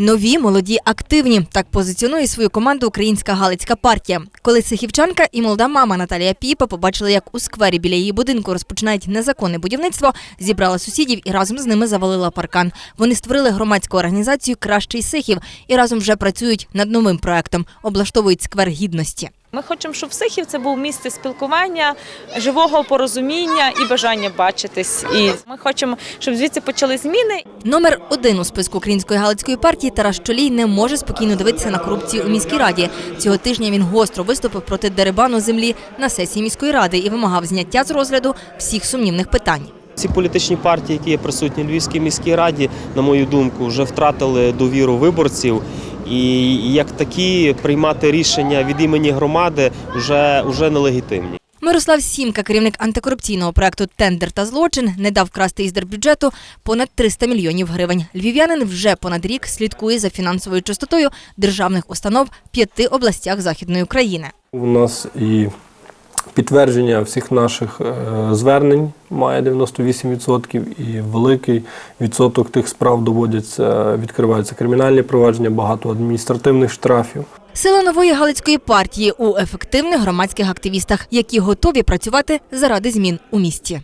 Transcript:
Нові, молоді, активні. Так позиціонує свою команду Українська Галицька партія. Коли сихівчанка і молода мама Наталія Піпа побачили, як у сквері біля її будинку розпочинають незаконне будівництво, зібрала сусідів і разом з ними завалила паркан. Вони створили громадську організацію Кращий Сихів і разом вже працюють над новим проектом. Облаштовують сквер гідності. Ми хочемо, щоб Сихів це був місце спілкування, живого порозуміння і бажання бачитись. І ми хочемо, щоб звідси почали зміни. Номер один у списку Української Галицької партії Тарас Чолій не може спокійно дивитися на корупцію у міській раді. Цього тижня він гостро виступив проти дерибану землі на сесії міської ради і вимагав зняття з розгляду всіх сумнівних питань. Ці політичні партії, які є присутні в Львівській міській раді, на мою думку, вже втратили довіру виборців. І як такі приймати рішення від імені громади вже, вже нелегітимні. Мирослав Сімка, керівник антикорупційного проекту Тендер та злочин, не дав красти із держбюджету понад 300 мільйонів гривень. Львів'янин вже понад рік слідкує за фінансовою частотою державних установ в п'яти областях західної України. У нас і підтвердження всіх наших е, звернень має 98%, і великий відсоток тих справ доводяться, відкриваються кримінальні провадження, багато адміністративних штрафів. Сила нової галицької партії у ефективних громадських активістах, які готові працювати заради змін у місті.